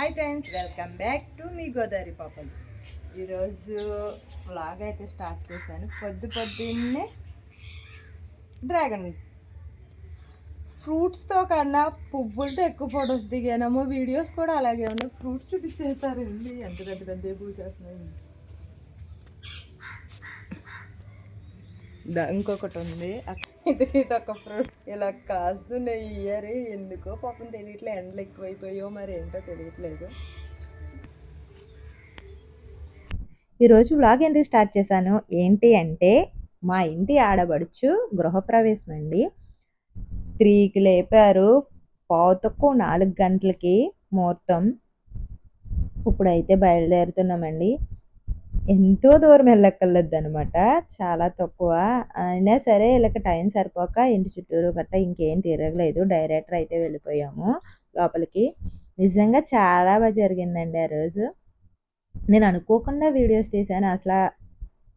Hi friends welcome back to మీ గోదావరి పాపలు ఈరోజు vlog అయితే స్టార్ట్ చేశాను. పొద్దు పొద్దున్నే డ్రాగన్ ఫ్రూట్స్తో కన్నా పువ్వులతో ఎక్కువ ఫొటోస్ దిగానేమో వీడియోస్ కూడా అలాగే ఉన్నాయి. ఫ్రూట్స్ చూపించేస్తారు అండి ఎంత పెద్ద పెద్ద పూసేస్తున్నాయి దా- ఇంకొకటి ఉంది. ఇది ఇది ఒక ఫ్రూట్? ఇలా కాస్తున్నాయి ఇయర్ ఎందుకో పాపం తెలియట్లేదు ఎండలు ఎక్కువైపోయో మరి ఏంటో తెలియట్లేదు. ఈరోజు వ్లాగ్ ఎందుకు స్టార్ట్ చేశాను? ఏంటి అంటే మా ఇంటి ఆడబడుచు గృహప్రవేశం అండి. త్రీకి లేపారు. పావు తక్కువ నాలుగు గంటలకి ముహూర్తం. ఇప్పుడైతే బయలుదేరుతున్నామండి. ఎంతో దూరం వెళ్ళక్కర్లేదు అనమాట చాలా తక్కువ. అయినా సరే వీళ్ళకి టైం సరిపోక ఇంటి చుట్టూరు గట్ట ఇంకేం తిరగలేదు. డైరెక్టర్ అయితే వెళ్ళిపోయాము లోపలికి. నిజంగా చాలా బాగా జరిగిందండి ఆ రోజు. నేను అనుకోకుండా వీడియోస్ తీసాను అసలు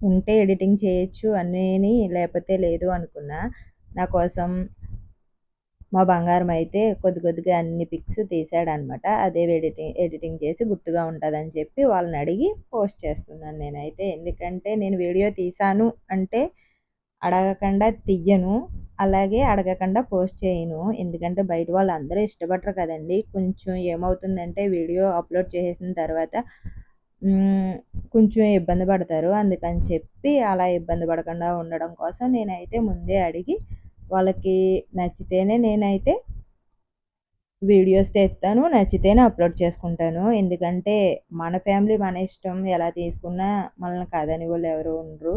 ఉంటే ఎడిటింగ్ చేయొచ్చు అని లేకపోతే లేదు అనుకున్నా. నా కోసం మా బంగారం అయితే కొద్ది కొద్దిగా అన్ని పిక్స్ తీసాడనమాట. అదే ఎడిటింగ్ ఎడిటింగ్ చేసి గుర్తుగా ఉంటుందని చెప్పి వాళ్ళని అడిగి పోస్ట్ చేస్తున్నాను నేనైతే. ఎందుకంటే నేను వీడియో తీసాను అంటే అడగకుండా తీయను అలాగే అడగకుండా పోస్ట్ చేయను. ఎందుకంటే బయట వాళ్ళు అందరూ ఇష్టపడరు కదండి. కొంచెం ఏమవుతుందంటే వీడియో అప్లోడ్ చేసేసిన తర్వాత కొంచెం ఇబ్బంది పడతారు. అందుకని చెప్పి అలా ఇబ్బంది పడకుండా ఉండడం కోసం నేనైతే ముందే అడిగి వాళ్ళకి నచ్చితేనే నేనైతే వీడియోస్ తెస్తాను నచ్చితేనే అప్లోడ్ చేసుకుంటాను. ఎందుకంటే మన ఫ్యామిలీ మన ఇష్టం ఎలా తీసుకున్నా మనల్ని కాదని వాళ్ళు ఎవరు ఉండరు.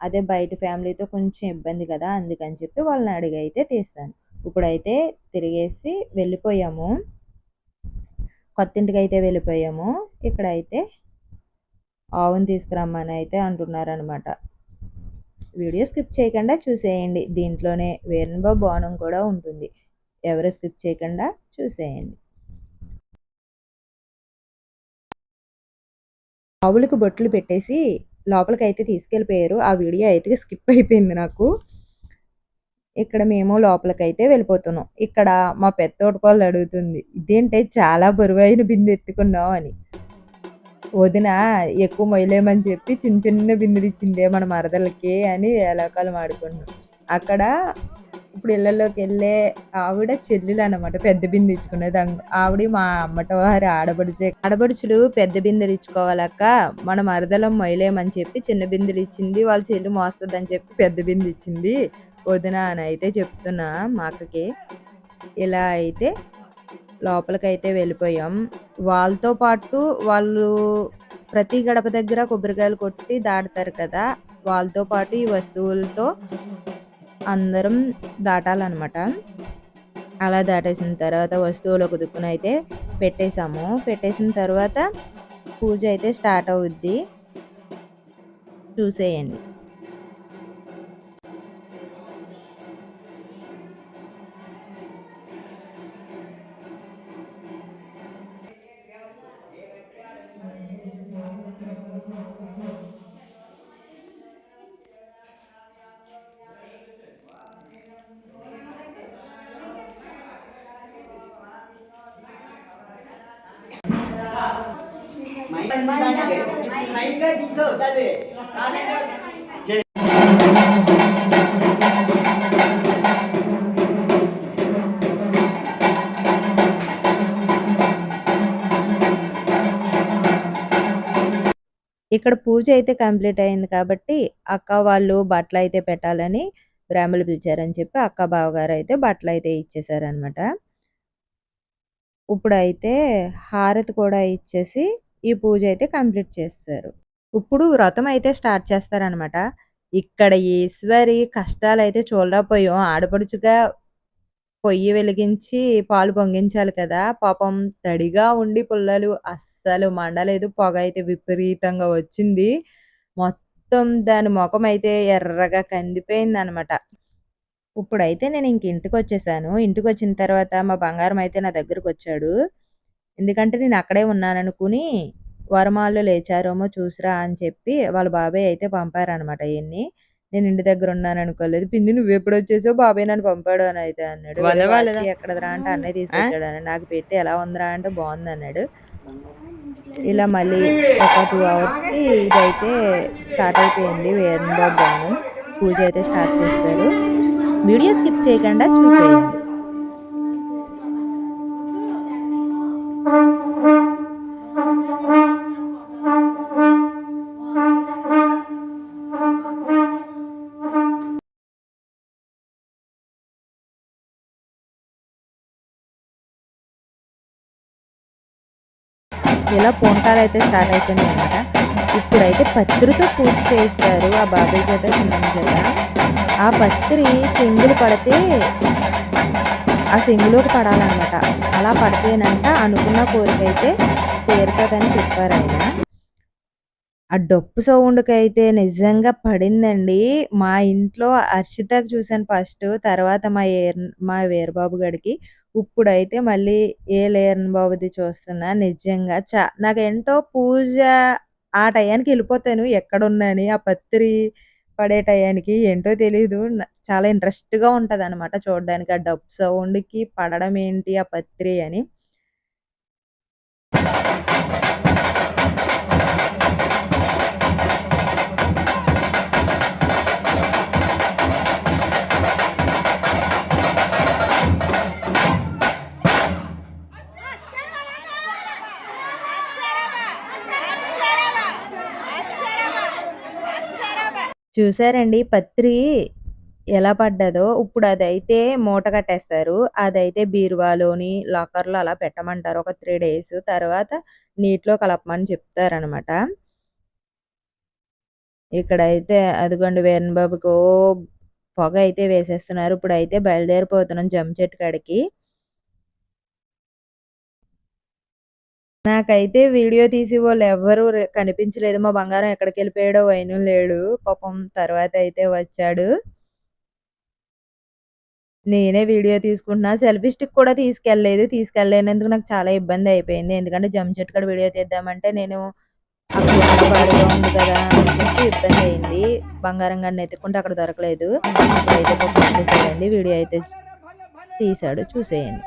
అదే బయట ఫ్యామిలీతో కొంచెం ఇబ్బంది కదా అందుకని చెప్పి వాళ్ళని అడిగి అయితే తీస్తాను. ఇప్పుడైతే తిరిగేసి వెళ్ళిపోయాము. కొత్త ఇంటికి అయితే వెళ్ళిపోయాము. ఇక్కడైతే ఆవుని తీసుకురమ్మని అయితే అంటున్నారనమాట వీడియో స్కిప్ చేయకుండా చూసేయండి. దీంట్లోనే వేరణబాబు బోనం కూడా ఉంటుంది. ఎవరు స్కిప్ చేయకుండా చూసేయండి. ఆవులకు బొట్లు పెట్టేసి లోపలికి అయితే తీసుకెళ్ళిపోయారు. ఆ వీడియో అయితే స్కిప్ అయిపోయింది నాకు. ఇక్కడ మేము లోపలికి అయితే వెళ్ళిపోతున్నాం. ఇక్కడ మా పెద్ద తోటకోళ్ళు అడుగుతుంది ఇదేంటే చాలా బరువైన బిందె ఎత్తుకున్నావు అని. వదిన ఎక్కువ మొయ్యలేమని చెప్పి చిన్న చిన్న బిందెలు ఇచ్చిందే మన మరదలకి అని వేలాకాలం ఆడుకున్నాం అక్కడ ఇప్పుడు ఇళ్ళలోకి వెళ్ళే ఆవిడ చెల్లెలు అనమాట పెద్ద బిందె ఇచ్చుకునేది ఆవిడ మా అమ్మట వారి ఆడబడుచే ఆడబడుచులు పెద్ద బిందెలు ఇచ్చుకోవాలక్క మన మరదలం మొయ్యలేమని చెప్పి చిన్న బిందెలు ఇచ్చింది వాళ్ళ చెల్లి మోస్తుందని చెప్పి పెద్ద బిందె ఇచ్చింది. వదిన అని అయితే చెప్తున్నా మా అక్కకి. ఇలా అయితే లోపలికైతే వెళ్ళిపోయాం. వాళ్ళతో పాటు వాళ్ళు ప్రతి గడప దగ్గర కొబ్బరికాయలు కొట్టి దాటుతారు కదా వాళ్ళతో పాటు ఈ వస్తువులతో అందరం దాటాలన్నమాట. అలా దాటేసిన తర్వాత వస్తువులు ఒక దుక్కున అయితే పెట్టేశాము. పెట్టేసిన తర్వాత పూజ అయితే స్టార్ట్ అవుద్ది. చూసేయండి. ఇక్కడ పూజ అయితే కంప్లీట్ అయింది కాబట్టి అక్క వాళ్ళు బట్టలు అయితే పెట్టాలని బ్రాహ్మలు పిలిచారని చెప్పి అక్క బావగారు అయితే బట్టలు అయితే ఇచ్చేసారనమాట ఇప్పుడైతే హారతి కూడా ఇచ్చేసి ఈ పూజ అయితే కంప్లీట్ చేస్తారు. ఇప్పుడు వ్రతం అయితే స్టార్ట్ చేస్తారనమాట ఇక్కడ ఈశ్వరి కష్టాలు అయితే చూడలేకపోయాం. ఆడపడుచుగా పొయ్యి వెలిగించి పాలు పొంగించాలి కదా. పాపం తడిగా ఉండి పుల్లలు అస్సలు మండలేదు. పొగ అయితే విపరీతంగా వచ్చింది. మొత్తం దాని ముఖం అయితే ఎర్రగా కందిపోయింది అనమాట ఇప్పుడైతే నేను ఇంక ఇంటికి వచ్చేసాను ఇంటికి వచ్చిన తర్వాత మా బంగారం అయితే నా దగ్గరకు వచ్చాడు ఎందుకంటే నేను అక్కడే ఉన్నాననుకుని వరమాల్లో లేచారేమో చూసిరా అని చెప్పి వాళ్ళ బాబాయ్ అయితే పంపారనమాట ఇవన్నీ నేను ఇంటి దగ్గర ఉన్నాను అనుకోలేదు పిన్ని నువ్వు ఎప్పుడు వచ్చేసావు? బాబాయ్ నన్ను పంపాడు అని అయితే అన్నాడు. వాళ్ళ "ఒరేయ్ వాళ్ళదా? వాచి ఎక్కడదిరా అంటే అన్నయ్య తీసుకొచ్చాడు అని నాకు పెట్టి ఎలా ఉందిరా అంటే బాగుంది అన్నాడు. ఇలా మళ్ళీ ఒక టూ అవర్స్కి ఇదైతే స్టార్ట్ అయిపోయింది. వేరంబాబు గాను పూజ అయితే స్టార్ట్ చేస్తారు. వీడియో స్కిప్ చేయకుండా చూసేయండి. ఇలా పూనకాలు అయితే స్టార్ట్ అవుతున్నాయి అనమాట ఇప్పుడైతే పత్రితో పూజ చేస్తారు ఆ బాబాయ్ చేత చిన్న చేత ఆ పత్రి సింగులు పడితే ఆ సింగులోకి పడాలన్నమాట. అలా పడితేనంట అనుకున్న కోరిక అయితే తీరుతుందని చెప్పారు ఆయన. ఆ డప్పు సౌండ్కి అయితే నిజంగా పడిందండి. మా ఇంట్లో హర్షితకి చూసాను ఫస్ట్ తర్వాత మా ఏర్ మా వీరబాబు గడికి ఇప్పుడైతే మళ్ళీ ఏ లేరన్ బాబుది చూస్తున్నా నిజంగా చా నాకేంటో పూజ ఆ టయానికి వెళ్ళిపోతాను ఎక్కడున్నాని ఆ పత్రి పడే టయానికి ఏంటో తెలీదు. చాలా ఇంట్రెస్ట్గా ఉంటుంది అనమాట చూడడానికి. ఆ డప్పు సౌండ్కి పడడం ఏంటి ఆ పత్రి అని. చూసారండి పత్రి ఎలా పడ్డదో. ఇప్పుడు అదైతే మూట కట్టేస్తారు. అదైతే బీరువాలోని లాకర్లో అలా పెట్టమంటారు. ఒక త్రీ డేస్ తర్వాత నీటిలో కలపమని చెప్తారనమాట. ఇక్కడైతే అదిగోండి వీరన్ బాబుకు పొగ అయితే వేసేస్తున్నారు. ఇప్పుడు అయితే బయలుదేరిపోతున్నాం జమ్ చెట్టు కాడికి. నాకైతే వీడియో తీసి వాళ్ళు ఎవ్వరు కనిపించలేదు. మా బంగారం ఎక్కడికి వెళ్ళిపోయాడో వైను లేడు. పాపం తర్వాత అయితే వచ్చాడు. నేనే వీడియో తీసుకుంటున్నా. సెల్ఫీ స్టిక్ కూడా తీసుకెళ్ళలేదు. తీసుకెళ్ళలేనందుకు నాకు చాలా ఇబ్బంది అయిపోయింది. ఎందుకంటే జమ్ చెట్టు కాడ వీడియో తీద్దామంటే నేను అక్కడ ఉంది కదా అని చెప్పి ఇబ్బంది అయింది. బంగారం గారిని ఎత్తుకుంటే అక్కడ దొరకలేదు. అయితే పాపం వచ్చేసాడండి వీడియో అయితే తీశాడు. చూసేయండి.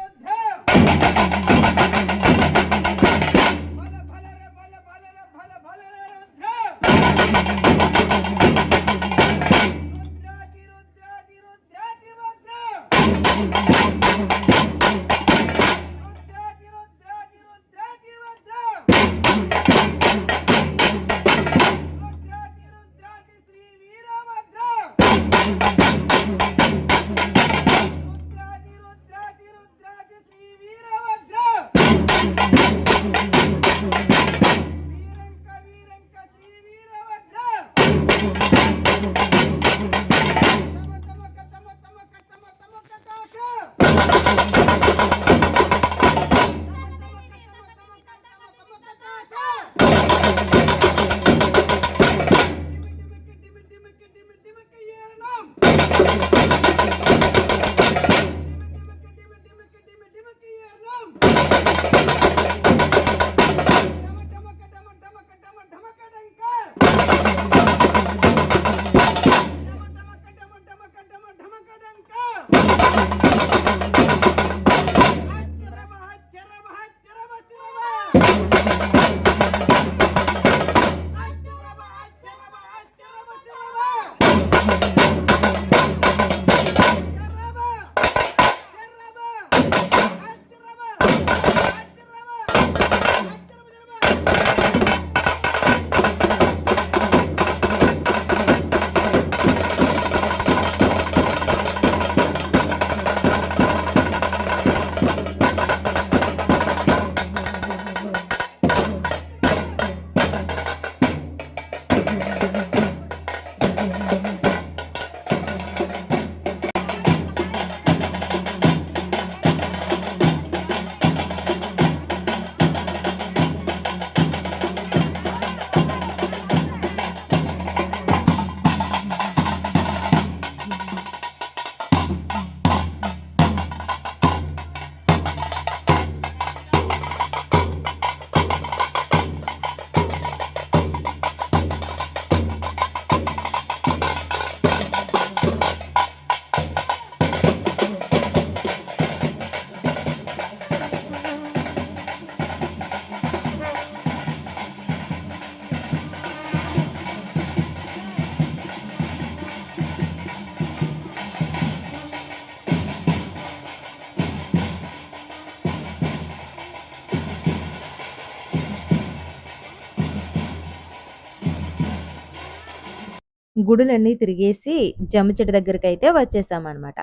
గుడులన్నీ తిరిగేసి జమ్మి చెట్టు అయితే వచ్చేసామన్నమాట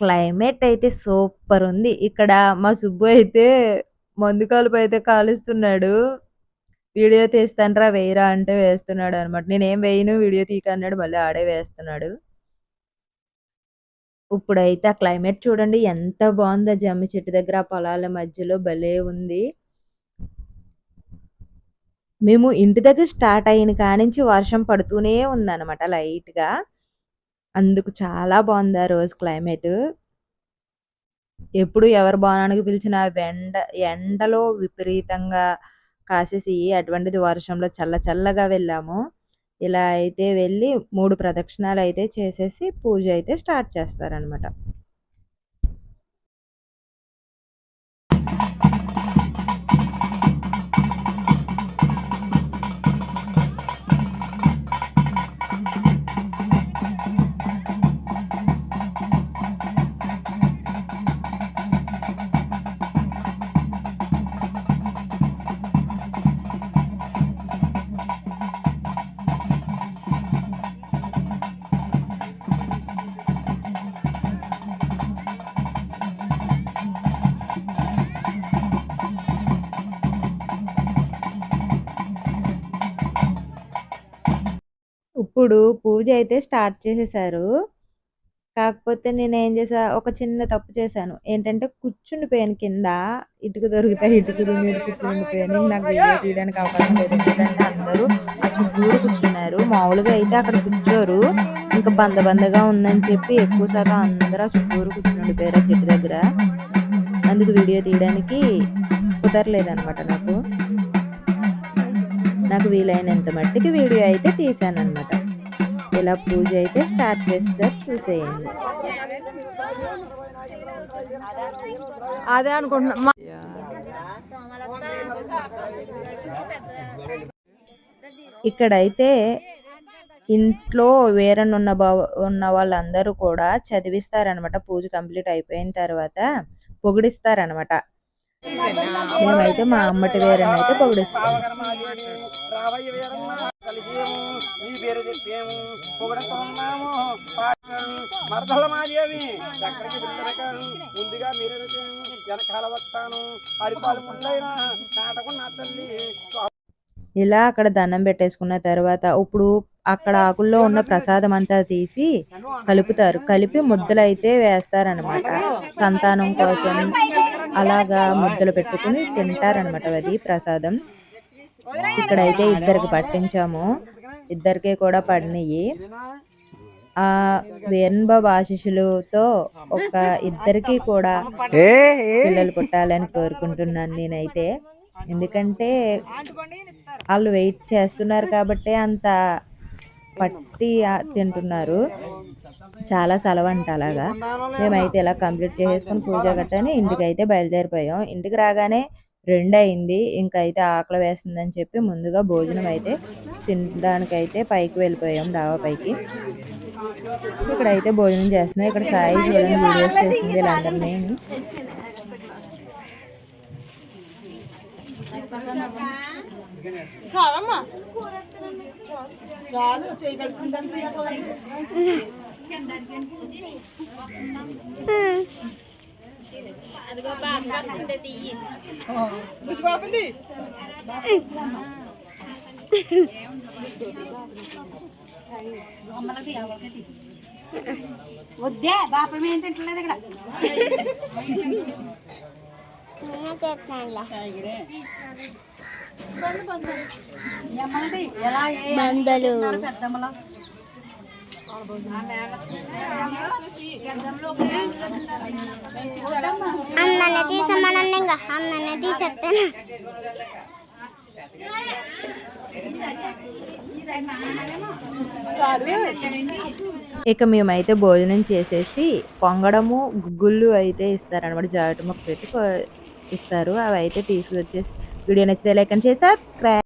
క్లైమేట్ అయితే సూపర్ ఉంది. ఇక్కడ మా సుబ్బు అయితే మందు కాలుపు అయితే కాలుస్తున్నాడు. వీడియో తీస్తానురా వేయరా అంటే వేస్తున్నాడు అనమాట నేనేం వేయను వీడియో తీయకు అన్నాడు. మళ్ళీ ఆడే వేస్తున్నాడు. ఇప్పుడైతే ఆ క్లైమేట్ చూడండి ఎంత బాగుందో జమ్మి చెట్టు దగ్గర ఆ పొలాల మధ్యలో భలే ఉంది. మేము ఇంటి దగ్గర స్టార్ట్ అయిన కానించి వర్షం పడుతూనే ఉందన్నమాట లైట్‌గా. అందుకు చాలా బాగుంది ఆ రోజు క్లైమేట్ ఎప్పుడు ఎవరు భవనానికి పిలిచిన ఎండ ఎండలో విపరీతంగా కాసేసి అటువంటిది వర్షంలో చల్ల చల్లగా వెళ్ళాము. ఇలా అయితే వెళ్ళి మూడు ప్రదక్షిణాలు అయితే చేసేసి పూజ అయితే స్టార్ట్ చేస్తారనమాట. ఇప్పుడు పూజ అయితే స్టార్ట్ చేసేసారు. కాకపోతే నేను ఏం చేసా ఒక చిన్న తప్పు చేశాను. ఏంటంటే కూర్చుండిపోయాను కింద. ఇటుక దొరుకుతాయి ఇటుక మీద కూర్చుండిపోయాను. నాకు వీడియో తీయడానికి అవకాశం లేదు. ఎందుకంటే అందరూ ఆ చుట్టూరు కూర్చున్నారు. మామూలుగా అయితే అక్కడ కూర్చోరు. ఇంకా బంద బందగా ఉందని చెప్పి ఎక్కువ శాతం అందరూ ఆ చుట్టూరు కూర్చుండిపోయారు ఆ చెట్టు దగ్గర. అందుకు వీడియో తీయడానికి కుదరలేదనమాట నాకు. నాకు వీలైనంత మట్టికి వీడియో అయితే తీశాననమాట. ఇలా పూజ అయితే స్టార్ట్ చేసేసారు చూసేయండి. అదే అనుకుంటున్నా ఇక్కడైతే ఇంట్లో వేరనున్న బవ ఉన్న వాళ్ళందరూ కూడా చదివిస్తారనమాట. పూజ కంప్లీట్ అయిపోయిన తర్వాత పొగిడిస్తారనమాట. మేమైతే మా అమ్మటి వేరనైతే పొగిడిస్తాం. రావయ్య వీరమ్మ కలిసేము నీ పేరు చెప్పేము పొగడతున్నాము పాడము మరదల మాదేవి చక్కడికి పిల్లలక ముందుగా మీరు వెనకాల వస్తాను అరిపాలు ముందైన నాటకు నా తల్లి ఇలా అక్కడ దండం పెట్టేసుకున్న తర్వాత ఇప్పుడు అక్కడ ఆకుల్లో ఉన్న ప్రసాదం అంతా తీసి కలుపుతారు. కలిపి ముద్దలు అయితే వేస్తారనమాట. సంతానం కోసం అలాగా ముద్దలు పెట్టుకుని తింటారనమాట అది ప్రసాదం. ఇక్కడైతే ఇద్దరికి పట్టించాము. ఇద్దరికీ కూడా పడినయి. ఆ వీరన్ బాబు ఆశీస్సులతో ఒక ఇద్దరికి కూడా పిల్లలు పుట్టాలని కోరుకుంటున్నాను నేనైతే. ఎందుకంటే ఆళ్ళు వెయిట్ చేస్తున్నారు కాబట్టే అంత పట్టి తింటున్నారు. చాలా సలవంట అలాగా. మేమైతే ఇలా కంప్లీట్ చేసేసుకొని పూజ గట్రాని ఇంటికైతే బయలుదేరిపోయాం. ఇంటికి రాగానే 2 అయింది. ఇంకైతే ఆకలి వేస్తుందని చెప్పి ముందుగా భోజనం అయితే తినడానికైతే పైకి వెళ్ళిపోయాం డాబా పైకి. ఇక్కడైతే భోజనం చేస్తున్నాం. ఇక్కడ సాయి చూడండి వీడియోస్ చేస్తుంది వీళ్ళందరిని. వద్దే బాపం ఏం తింటలేదు ఇక్కడ బందలు అన్ననే తీసమ్మనండి ఇంకా. అన్ననే తీసేస్తాను ఇక మేమైతే భోజనం చేసేసి పొంగడము, గుగ్గుళ్ళు అయితే ఇస్తారనమాట. జాకెట్ ముక్క పెట్టి ఇస్తారు. అవి అయితే తీసుకొచ్చేసి వీడియో నచ్చితే లైక్ అండ్ చేసి సబ్స్క్రైబ్.